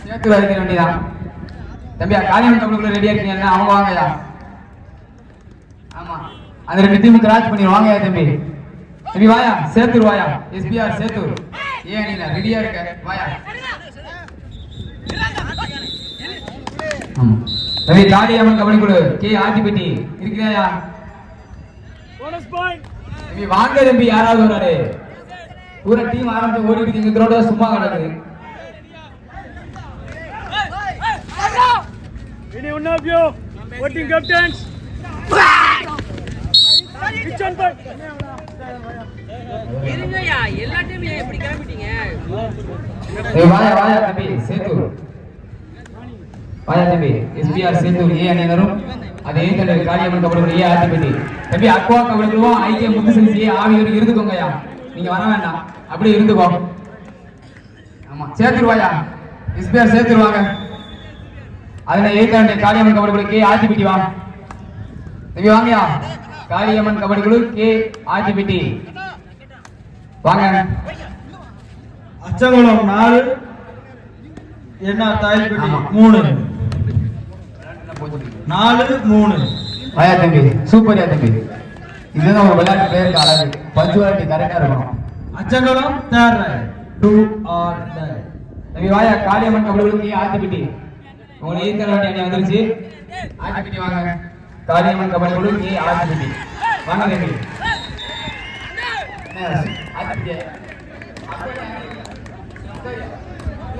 சேர்த்து வைக்க வேண்டியதான் தம்பியா தமிழுக்குள்ள ரெடியா இருக்கீங்க அவங்க வாங்கயா ஆமா. அந்த ரெண்டு டீம் கிராச் பண்ணி வாங்கயா தம்பி. தம்பி வாயா. சேத்தூர் வாயா. எஸ்பிஆர் சேத்தூர். ஏன் நீ ரெடியா இருக்க. வாயா. ஆமா தம்பி காளியம்மன் கபடி குழு கே ஆதிபதி இருக்கிறாயா. தம்பி வாங்க தம்பி யாராவது ஒரு ஆளு பூரா டீம் ஆரம்பிச்சு ஓடி இருக்கு கிரௌண்ட் சும்மா கிடக்குது Any one of you. Voting captains. Part. இருங்கய்யா எல்லா டைம்லயும் எப்படி கிளம்பிட்டீங்க ஏய் வாயா வாயா தம்பி சேத்தூர் வாயா தம்பி எஸ்பிஆர் சேத்தூர் ஏ அணியினரும் அதே தடவை காளியம்மன் கபடி ஏ ஆர்டிபிடி தம்பி அக்வா கபடிக்குழுவும் ஐக்கிய முத்துசெல்சி ஏ ஆவியோடு இருந்துக்கோங்கய்யா. நீங்க வர வேண்டாம். அப்படியே இருந்துக்கோ. ஆமா சேத்தூர் வாயா எஸ்பிஆர் சேத்தூர் வாங்க அதுல ஏத்தாண்டி காளியம்மன் கபடி கே ஆர்டிபிடி வா. தம்பி வாங்கயா காளியம்மன் கபடி குழு கே ஆர்டிபிடி வாங்க. அச்சங்குளம் நாலு என்ன தாய்ப்பட்டி. மூணு. நாலு மூணு. வாயா தம்பி சூப்பர்யா தம்பி. இதுதான் ஒரு விளையாட்டு பேருக்கு அழகு. பஞ்சுவாலிட்டி கரெக்டா இருக்கணும். Achankulam third right two R தம்பி வாயா காளியம்மன் கபடிகளுக்கு ஆத்திப்பிட்டி உங்களுக்கு ஈத்தர வேண்டிய அணி வந்துருச்சு ஆத்திப்பிட்டி வாங்க காளியம்மன் கபடிகளுக்கு ஆத்திப்பிட்டி வாங்க தம்பி.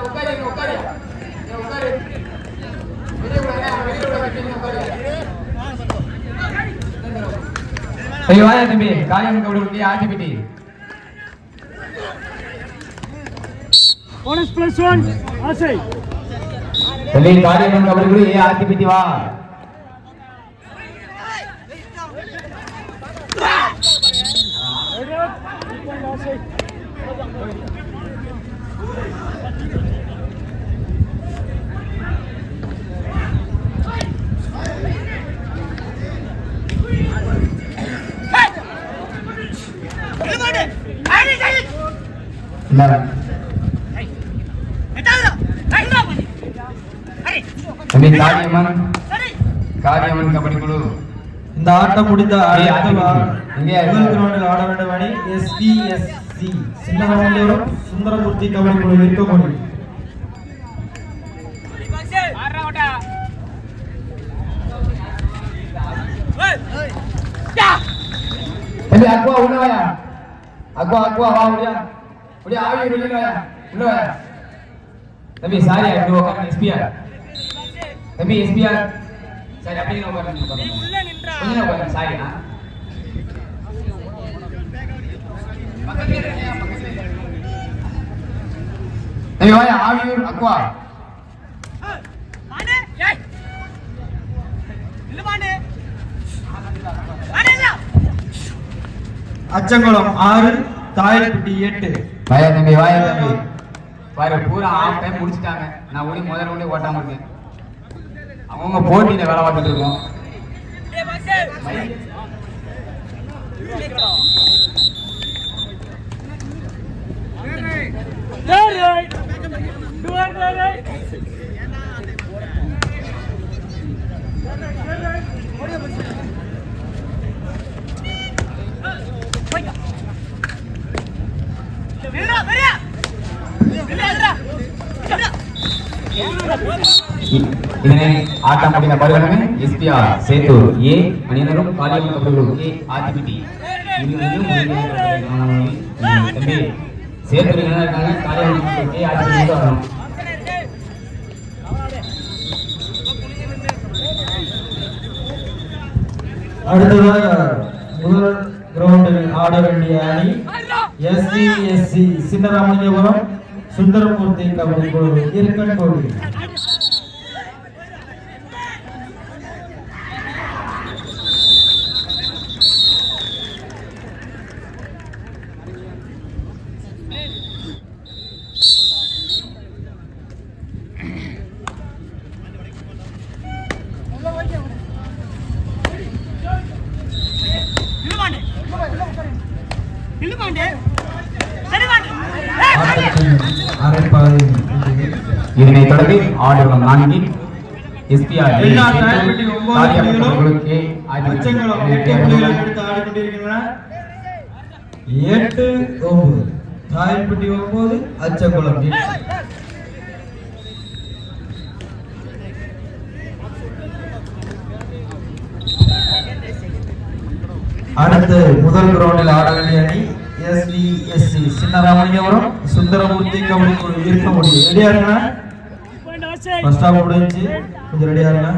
உட்காரு உட்காரு. உட்காரு. ஐயோ வாயா தம்பி Kaliamman kabaddi ஆத்திப்பிட்டி Bonus plus one. Asay. தம்பி காளியம்மன் கபடி ஏ ஆத்திப்பிட்டி வா Ready up. Kitchen Asay. தம்பி காளியம்மன் காளியம்மன் கபடி குழு ஆட்டம் முடிந்த கிரவுண்டில் ஆட வேண்டும் அணி எஸ்பிஎஸ்சி சின்னராமலிங்கபுரம் சுந்தரமூர்த்தி கபடி குழு இருக்கமொழி தம்பி அக்குவா உள்ள வாயா? அக்குவா அக்குவா வா முடியா முடியா ஆவி உள்ள வாயா? உள்ள வாயா? தம்பி சாரி இங்க உட்காருங்க எஸ்பிஆர் தம்பி எஸ்பிஆர் சரி அப்படியே உட்காருங்க உட்காருங்க. கொஞ்ச நேரம் உட்காருங்க சாரி ஆ தம்பி வாயா ஆவியூர் அக்குவா அச்சங்குளம் ஆறு தாயப்பட்டி எட்டு. வாயா தம்பி வாயா தம்பி. பாரு பூரா ஆஃப் டைம் முடிச்சிட்டாங்க. நான் ஓடி முதல்ல ஓடி ஓட்டாம இருக்கேன். அவங்க போட்டியில வேலை பார்த்துட்டு இருக்கோம் Yeah. இதனை ஆட்டம் முடிந்த மறுகணமே எஸ்பிஆர் சேத்தூர். ஏ. அணியினரும் காலியம் கபடிகளும். ஏ. ஆதிபிடி தம்பி சேத்தூர் என்ன இருக்காங்க காலியம் ஏ. ஆதிபிடி வரணும். அடுத்ததாக முதல் கிரவுண்டில் ஆட வேண்டிய அணி எஸ்சி எஸ்சி சின்னராமலிங்கபுரம் சுந்தரமூர்த்தி கபடி குழு. இருக்கன் கோவில் தொடர்ந்து ஆடுகளம் நான்கில் எஸ்பிஆர் எட்டு ஒன்பது தாயப்பட்டி ஒன்பது அச்சங்குளம். அடுத்து முதல் கிரவுண்டில் ஆட வேண்டிய அணி எஸ்விஎஸ்சி சின்னராமலிங்கபுரம் சுந்தரமூர்த்தி கபடி இருக்க முடியும் ரெடியா இருக்கா ஃபர்ஸ்ட் ஹாஃப் முடிஞ்சு கொஞ்சம் ரெடியா இருக்கா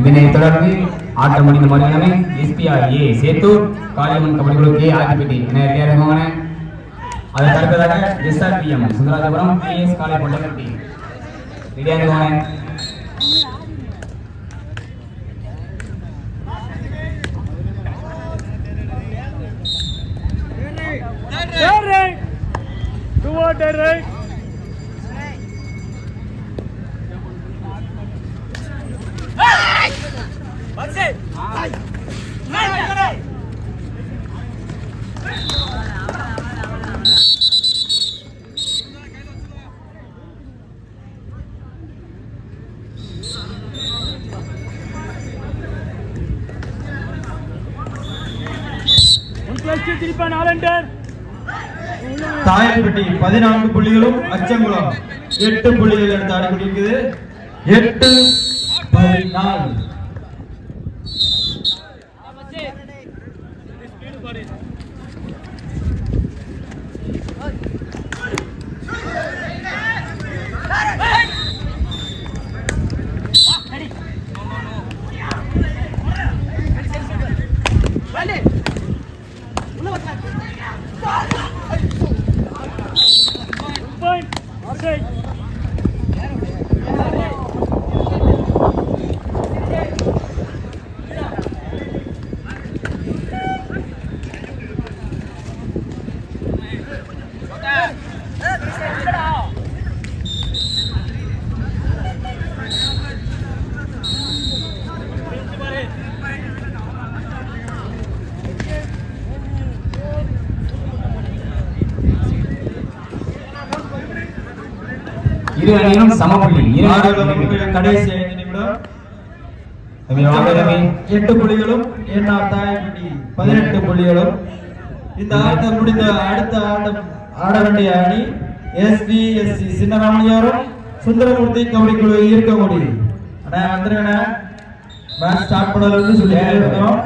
இதனைத் தொடர்ந்து ஆட்டம் முடிந்த மறுநாளே எஸ்பிஆர் ஏ சேத்தூர் காளியம்மன் கபடி குழு கே ஆதிபதி என தேர்வான அதை தடுப்பதாக எஸ்ஆர்பிஎம் சுந்தராஜபுரம் கேஎஸ் காலை கொண்டகட்டி ரெடியாக இருவாங்க Third right. Toward the right. தாயப்பட்டி பதினான்கு புள்ளிகளும் அச்சங்குளம். எட்டு புள்ளிகள் எடுத்து முடிக்குது எட்டு பதினாலு Point. Offside. இரு அணியிலும் சமப்புள்ளி இரு ஆடுகளம் முடிவில் கடைசி ஐந்து நிமிடம் தம்பி, வாங்க தம்பி. எட்டு புள்ளிகளும் என்ன தாயப்பட்டி பதினெட்டு புள்ளிகளும். இந்த ஆட்டம் முடிந்த அடுத்த ஆட்டம் ஆட வேண்டிய அணி எஸ்பிஎஸ்சி சின்னராமலியாரும் சுந்தரமூர்த்தி கபடி குழு இருக்க முடியும் அண்ணா வந்துருங்கண்ணா. மேட்ச் ஸ்டார்ட் பண்ணலன்னு சொல்லி இருக்கோம்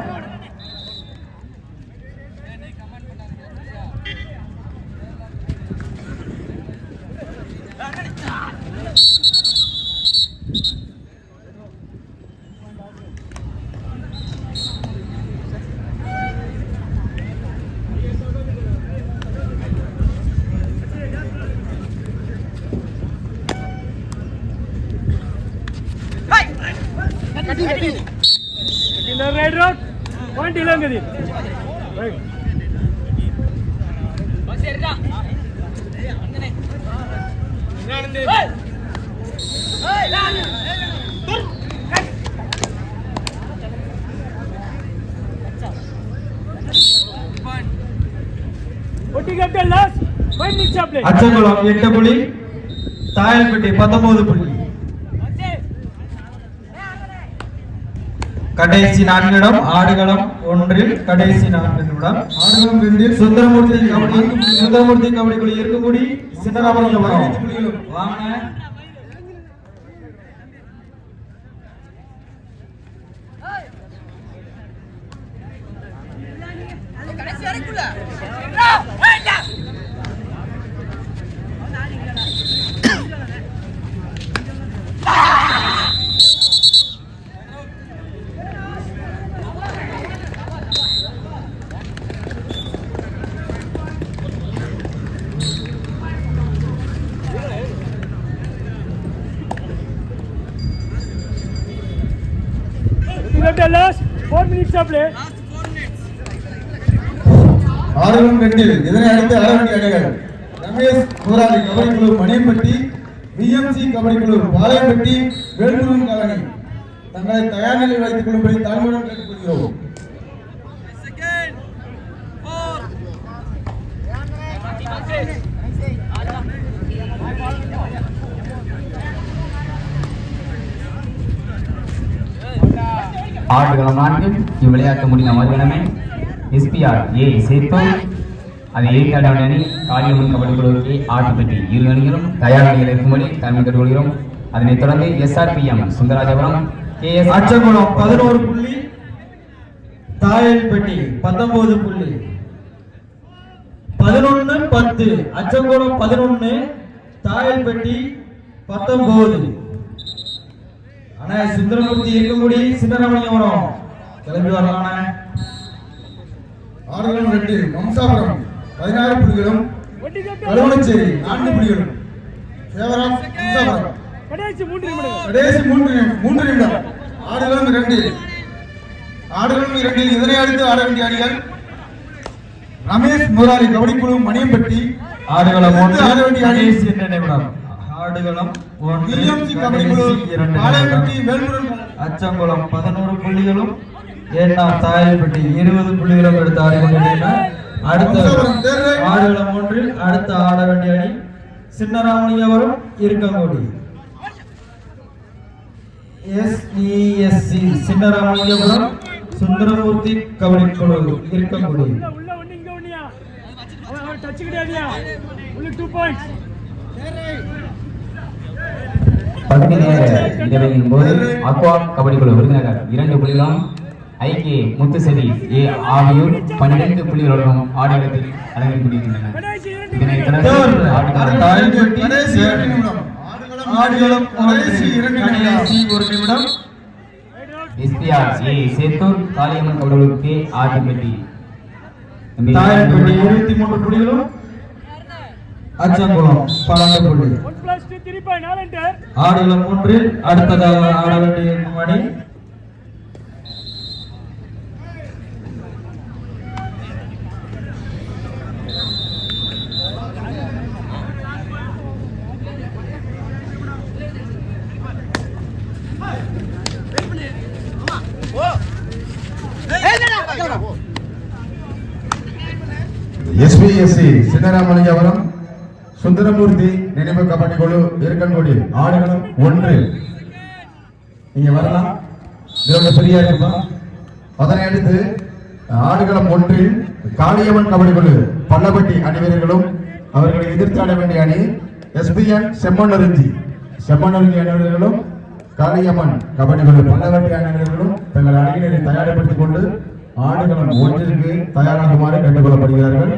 பிளே அச்சங்குளம் எட்டு புள்ளி தாயல்பட்டி பத்தொன்பது புள்ளி. கடைசி நான்கு இடம் ஆடுகளம் ஒன்றில் கடைசி நான்கு நிமிடம் ஆடுகளம் ரெண்டில் சுந்தரமூர்த்தி கபடி சுந்தரமூர்த்தி கபடி குழு இருக்கக்கூடி சின்னராமலிங்கம் வாங்க. கடைசி வரைக்குள்ள லாஸ்ட் ஃபோர் இதனை அடுத்து ஆடவேண்டிய அணிகள். ரமேஷ் போராளி கபடி குழு மணியம்பட்டி பிஎம்சி கபடி குழு பாளையம்பட்டி வேல்முருகன் காலனி. தங்களை தயார் நிலையில் வைத்துக் கொள்ளும்படி தாழ்வுடன் கேட்டுக்கொள்கிறோம். ஆடுகளம் நான்கு இவ்விளையாட்டு முடிந்த மறுதினமே எஸ்பிஆர் ஏ சேத்தூர் அது ஏற்காடு அணி காளியம்மன் கபடி குழுவுக்கு ஆட்டுப்பட்டி இரு அணிகளும் தயார் நிலையில் இருக்கும்படி தலைமை கட்டுக்கொள்கிறோம். அதனைத் தொடர்ந்து SRPM Sundarajapuram K S Achakulam பதினோரு புள்ளி தாயல்பட்டி பத்தொன்பது புள்ளி. பதினொன்னு பத்து அச்சங்குளம் பதினொன்னு தாயல்பட்டி பத்தொன்பது. அண்ணா சுந்தரமூர்த்தி இருக்கமுடி சின்னரமணியபுரம் கிளம்பி வரலாண்ணே ஆடுகளம் ரெண்டு வம்சாபுரம். பதினாறு புள்ளிகளும் கழுவனச்சேரி நான்கு வம்சாபுரம். கடைசி மூன்று மூன்று நிமி- மூன்று நிமிடம். ஆடுகளம் இரண்டு ஆடுகளம் இரண்டில் இதனை அடுத்து ஆட வேண்டிய அணிகள் ரமேஷ் முராரி கபடிக்குழு மணியம்பட்டி. ஆடுகளம் ஆட வேண்டிய அணி ஆடுகளம் அச்சங்குளம் பதினோரு புள்ளிகளும் ஏன்னா தாயல்பட்டி இருபது புள்ளிகளும் எடுத்து ஆடிக்கொண்டிருக்கின்றன அடுத்த. ஆடுகளம் ஒன்றில் அடுத்த ஆட வேண்டிய அணி சின்னராமணியவரும் இருக்கங்குடி. எஸ்இஎஸ்சி சின்னராமணியபுரம் சுந்தரமூர்த்தி கபடி குழு இருக்கங்குடி டச் கிடையாதுயா உள்ள டூ பாயிண்ட்ஸ் பகுதி நேர இடைவெளியின் போது அக்வா கபடி குழு விருதுநகர் இரண்டு புள்ளிகளும் ஐகே முத்துசெடி ஏ ஆகியோர் பன்னிரண்டு புள்ளிகளுடன் ஆடுகளத்தில் அடங்கியிருக்கின்றனர் கடைசி இரண்டு எஸ்பிஆர் ஏ சேத்தூர் காளியம்மன் கபடிகளுக்கு ஆட்டம் பெட்டி இருபத்தி மூன்று புள்ளிகளும் அச்சங்குளம் பன்னெண்டு புள்ளி ஆடுகளம் ஒன்றில் அடுத்ததாக ஆட வேண்டிய அணி எஸ்பிஎஸ்சி சின்னராமலிங்கபுரம் சுந்தரமூர்த்தி நினைவு கபடி குழு இருக்கன்குடி ஆடுகளம் ஒன்று. நீங்க வரலாம். பெரியா இருக்குமா அதனை அடுத்து ஆடுகளம் ஒன்றில் காளியம்மன் கபடி குழு பள்ளப்பட்டி அணிவீரர்களும் அவர்களை எதிர்த்தாட வேண்டிய அணி எஸ்பிஎன் செம்மண்ணறிஞ்சி செம்மண்ணருந்தி அணிவீரர்களும் காளியம்மன் கபடி குழு பள்ளப்பட்டி அணிவீரர்களும் தங்கள் அணியினரை தயார்படுத்திக் கொண்டு ஆடுகளம் ஒன்றிற்கு தயாராகுமாறு கேட்டுக்கொள்ளப்படுகிறார்கள்.